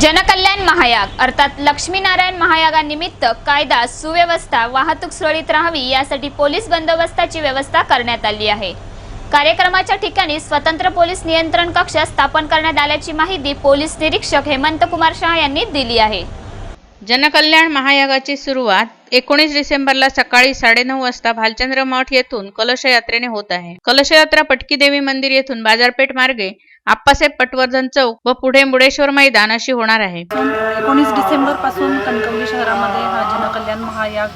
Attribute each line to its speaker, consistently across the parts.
Speaker 1: जनकल्याण महायाग अर्थात लक्ष्मीनारायण महायागानिमित्त कायदा सुव्यवस्था वाहतूक सुरळीत राहावी यासाठी पोलीस बंदोबस्ताची व्यवस्था करण्यात आली आहे. कार्यक्रमाच्या ठिकाणी स्वतंत्र पोलीस नियंत्रण कक्ष स्थापन करण्यात आल्याची माहिती पोलीस निरीक्षक हेमंत कुमार शहा यांनी दिली आहे.
Speaker 2: जनकल्याण महायागाची सुरुवात एकोणीस डिसेंबरला सकाळी साडेनऊ वाजता भालचंद्र मठ येथून कलश यात्रेने होत आहे. कलश यात्रा पटकी देवी मंदिर येथून बाजारपेठ मार्गे आप्पासाहेब पटवर्धन चौक व पुढे मुडेश्वर मैदान अशी होणार आहे.
Speaker 3: एकोणीस डिसेंबरपासून कणकवली शहरामध्ये हा जनकल्याण महायाग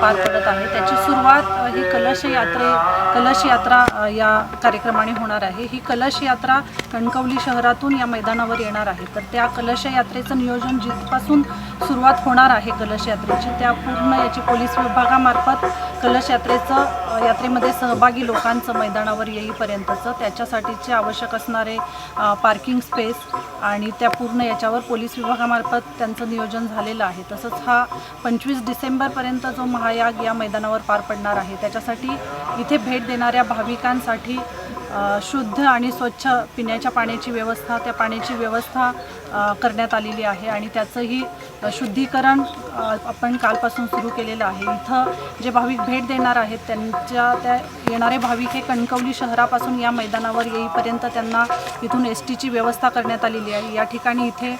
Speaker 3: पार पडत आहे. त्याची सुरुवात ही कलश यात्रे कलश यात्रा या कार्यक्रमाने होणार आहे. ही कलश यात्रा कणकवली शहरातून या मैदानावर येणार आहे. तर त्या कलश यात्रेचं नियोजन जिथपासून सुरुवात होणार आहे कलश यात्रेची त्या पूर्ण याची पोलीस विभागामार्फत कलश यात्रेचं यात्रेमध्ये सहभागी लोकांचं मैदानावर येईपर्यंतचं त्याच्यासाठीचे आवश्यक असणारे पार्किंग स्पेस आणि त्या पूर्ण याच्यावर पोलीस विभागामार्फत त्यांचं नियोजन झालेलं आहे. तसंच हा पंचवीस डिसेंबरपर्यंत जो महायाग या मैदानावर पार पडणार आहे त्याच्यासाठी इथे भेट देणाऱ्या भाविकांसाठी शुद्ध आणि स्वच्छ पिण्याच्या पाण्याची व्यवस्था त्या पाण्याची व्यवस्था करण्यात आलेली आहे आणि त्याचंही शुद्धीकरण आपण कालपासून सुरू केलेलं आहे. इथं जे भाविक भेट देणार आहेत त्यांच्या त्या येणारे भाविक हे कणकवली शहरापासून या मैदानावर येईपर्यंत त्यांना इथून एस टीची व्यवस्था करण्यात आलेली आहे. या ठिकाणी इथे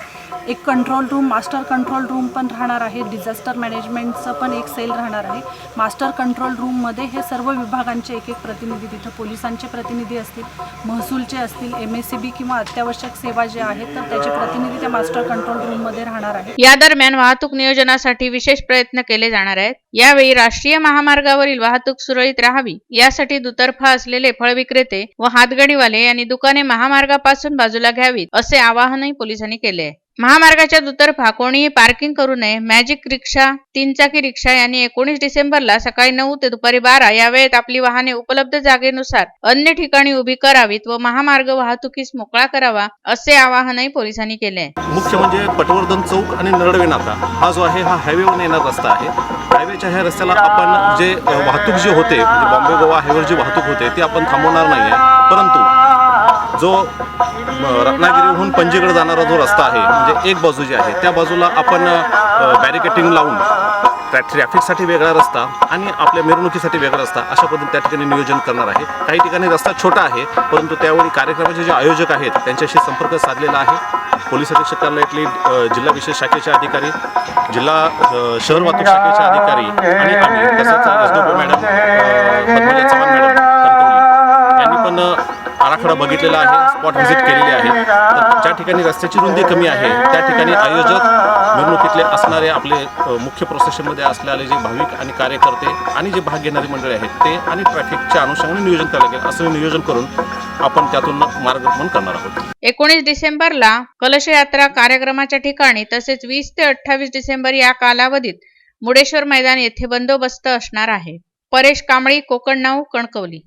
Speaker 3: एक control room master control room पण राहणार आहे. डिझास्टर मॅनेजमेंटचं पण एक सेल राहणार आहे. मास्टर कंट्रोल रूममध्ये हे सर्व विभागांचे एक एक प्रतिनिधी तिथं पोलिसांचे प्रतिनिधी असतील महसूलचे असतील एम एस सी बी किंवा अत्यावश्यक सेवा ज्या आहेत तर त्याचे प्रतिनिधी त्या मास्टर कंट्रोल रूममध्ये राहणार आहे.
Speaker 2: या दरम्यान वाहतूक नियोजनासाठी विशेष प्रयत्न केले जाणार आहेत. यावेळी राष्ट्रीय महामार्गावरील वाहतूक सुरळीत राहावी यासाठी दुतर्फा असलेले फळ विक्रेते व हातगडीवाले यांनी दुकाने महामार्गापासून बाजूला घ्यावीत असे आवाहनही पोलिसांनी केले आहे. महामार्गाच्या दुतर्फा कोणीही पार्किंग करू नये. मॅजिक रिक्षा तीन चाकी रिक्षा यांनी एकोणीस डिसेंबरला सकाळी नऊ ते दुपारी बारा या वेळेत आपली वाहने उपलब्ध जागेनुसार अन्य ठिकाणी उभी करावीत व महामार्ग वाहतुकीस मोकळा करावा असे आवाहनही पोलिसांनी केले.
Speaker 4: मुख्य म्हणजे पटवर्धन चौक आणि नरडवे नाका. हा जो आहे हा हायवेवरून येणारा रस्ता आहे. हायवेच्या ह्या रस्त्याला आपण जे वाहतूक जी होते म्हणजे बॉम्बे गोवा हायवेवर जी वाहतूक होते ती आपण थांबवणार नाही आहे परंतु जो रत्नागिरीहून पणजीकडे जाणारा जो रस्ता आहे म्हणजे एक बाजू जी आहे त्या बाजूला आपण बॅरिकेटिंग लावून ट्रॅ ट्रॅफिकसाठी वेगळा रस्ता आणि आपल्या मिरवणुकीसाठी वेगळा रस्ता अशा पद्धतीने त्या ठिकाणी नियोजन करणार आहे. काही ठिकाणी रस्ता छोटा आहे परंतु त्यावेळी कार्यक्रमाचे जे आयोजक आहेत त्यांच्याशी संपर्क साधलेला आहे. पोलीस अधीक्षक कार्यालयातली जिल्हा विशेष शाखेचे अधिकारी जिल्हा शहर वाहतूक शाखेचे अधिकारी आणि आम्ही तसंच मॅडम चव्हाण आराखडा बघितलेला आहे स्पॉट व्हिजिट केलेली आहे. तर ज्या ठिकाणी रस्त्याची रुंदी कमी आहे त्या ठिकाणी आयोजक मिरवणुकीतले असणारे आपले मुख्य प्रोसेशनमध्ये असलेले जे भाविक आणि कार्यकर्ते आणि जे भाग घेणारी मंडळी आहेत ते आणि ट्रॅफिकच्या अनुषंगाने नियोजन करायला लागेल. असं नियोजन करून आपण त्यातून मार्गक्रमण करणार आहोत.
Speaker 2: एकोणीस डिसेंबरला कलश यात्रा कार्यक्रमाच्या ठिकाणी तसेच वीस ते अठ्ठावीस डिसेंबर या कालावधीत मुडेश्वर मैदान येथे बंदोबस्त असणार आहे. परेश कांबळी कोकण नाव कणकवली.